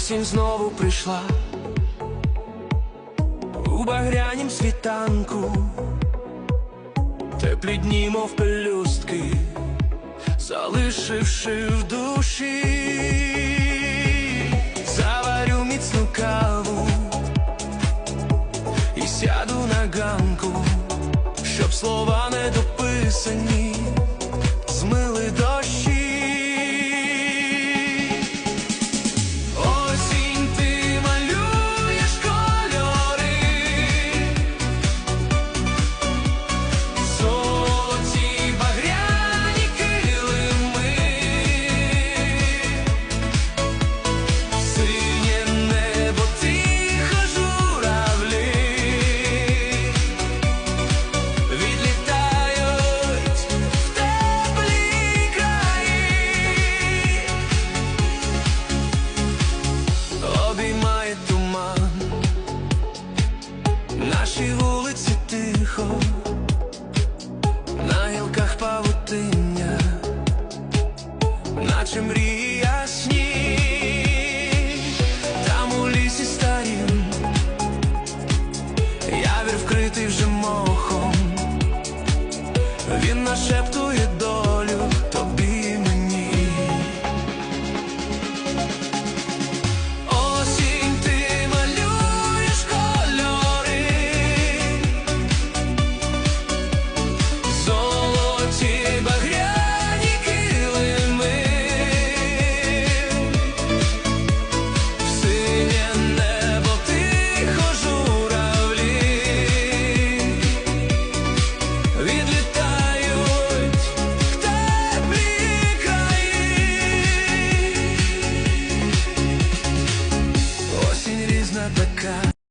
Осінь знову прийшла. У багрянім світанку, теплі дні, мов пелюстки, залишивши в душі, заварю міцну каву і сяду на ганку, щоб слова не дописані, наче мрії ясні, там у лісі старім, явір вкритий вже мохом, він нашептує bekas